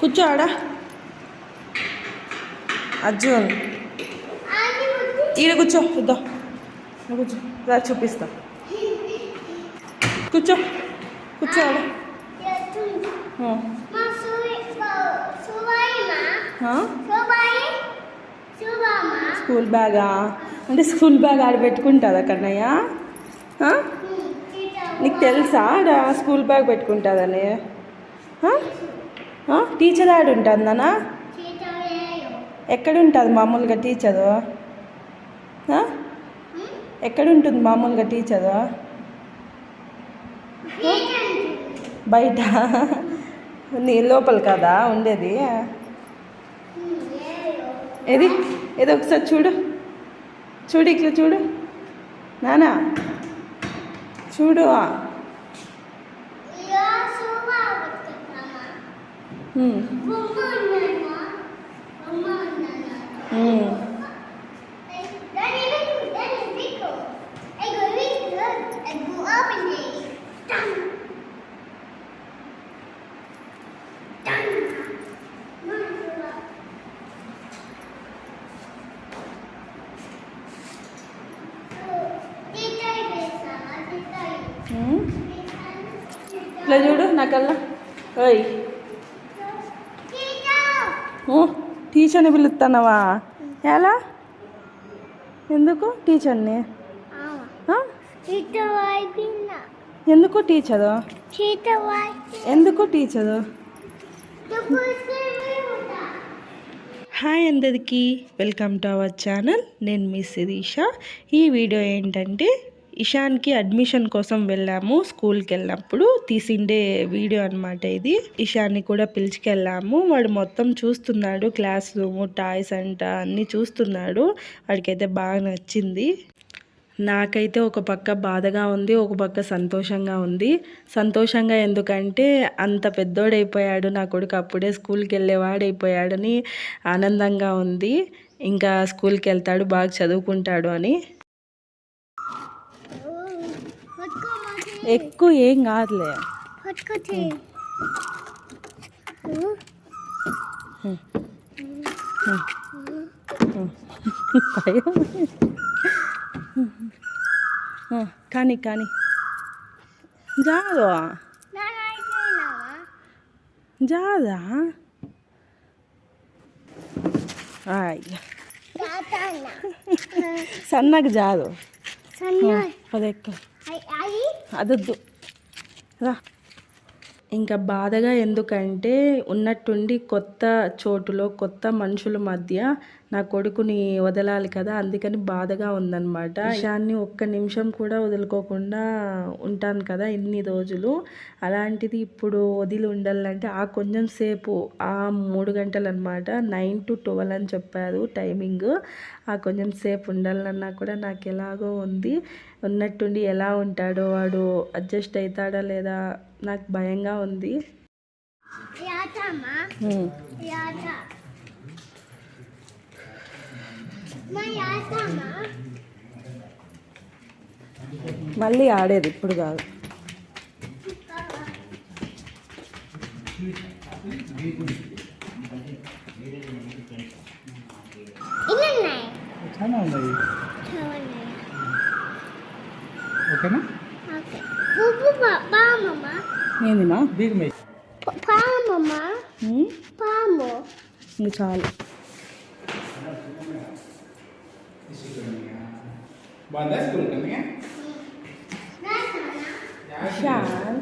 కూర్చో ఆడ అర్జున్. ఈడ కూర్చో ఇద్దా కూర్చో. రా చూపిస్తా. కూర్చో. కూర్చో ఆడ ఆ? స్కూల్ బ్యాగా? అంటే స్కూల్ బ్యాగ్ ఆడ పెట్టుకుంటుందా కన్నయ్య? నీకు తెలుసా ఆడ స్కూల్ బ్యాగ్ పెట్టుకుంటుందని? ఆ? టీచర్ ఆడ ఉంటుందనా ఎక్కడ ఉంటుంది మామూలుగా టీచరు ఆ? ఎక్కడ ఉంటుంది మామూలుగా టీచరు బయట నీ లోపల కదా ఉండేది? ఏది? ఏదో ఒకసారి చూడు. చూడు ఇట్లా చూడు. నానా? చూడు. ఇట్లా చూడు నాకల్లా ఓయ్ ఓ టీచర్ని పిలుస్తున్నావా? ఎలా? ఎందుకు టీచర్ని? ఎందుకు టీచరు? ఎందుకు టీచరు? హాయ్ అందరికీ వెల్కమ్ టు అవర్ ఛానల్. నేను మీ శిరీష. ఈ వీడియో ఏంటంటే ఇషాన్కి అడ్మిషన్ కోసం వెళ్ళాము స్కూల్కి వెళ్ళినప్పుడు తీసిండే వీడియో అనమాట ఇది. ఇషాన్ని కూడా పిలిచికెళ్ళాము. వాడు మొత్తం చూస్తున్నాడు క్లాస్ రూమ్ టాయ్స్ అంట అన్నీ చూస్తున్నాడు. వాడికైతే బాగా నచ్చింది. నాకైతే ఒక పక్క బాధగా ఉంది ఒక పక్క సంతోషంగా ఉంది. సంతోషంగా ఎందుకంటే అంత పెద్దోడైపోయాడు నా కొడుకు అప్పుడే స్కూల్కి వెళ్ళేవాడైపోయాడని ఆనందంగా ఉంది. ఇంకా స్కూల్కి వెళ్తాడు బాగా చదువుకుంటాడు అని. ఎక్కువ ఏం కాదులే. కానీ కానీ. జాదు జాదా సన్నగా జాదు అదెక్క అదొద్దు. రా. ఇంకా బాధగా ఎందుకంటే ఉన్నట్టుండి కొత్త చోటులో కొత్త మనుషుల మధ్య నా కొడుకుని వదలాలి కదా అందుకని బాధగా ఉందన్నమాట. దాన్ని ఒక్క నిమిషం కూడా వదులుకోకుండా ఉంటాను కదా ఇన్ని రోజులు. అలాంటిది ఇప్పుడు వదిలి ఉండాలంటే ఆ కొంచెం సేపు ఆ మూడు గంటలు అనమాట నైన్ టు ట్వెల్వ్ అని చెప్పారు టైమింగ్. ఆ కొంచెం సేపు ఉండాలన్నా కూడా నాకు ఎలాగో ఉంది. ఉన్నట్టుండి ఎలా ఉంటాడో వాడు అడ్జస్ట్ అవుతాడా లేదా నాకు భయంగా ఉంది. మళ్ళీ ఆడేది ఇప్పుడు కాదు. చాలా ఉన్నాయి. ఓకేనా? ఏందిమా బీగ్ మే పామమ్మా? హ్మ్? పాము. ఇంక చాలు. ఇషాన్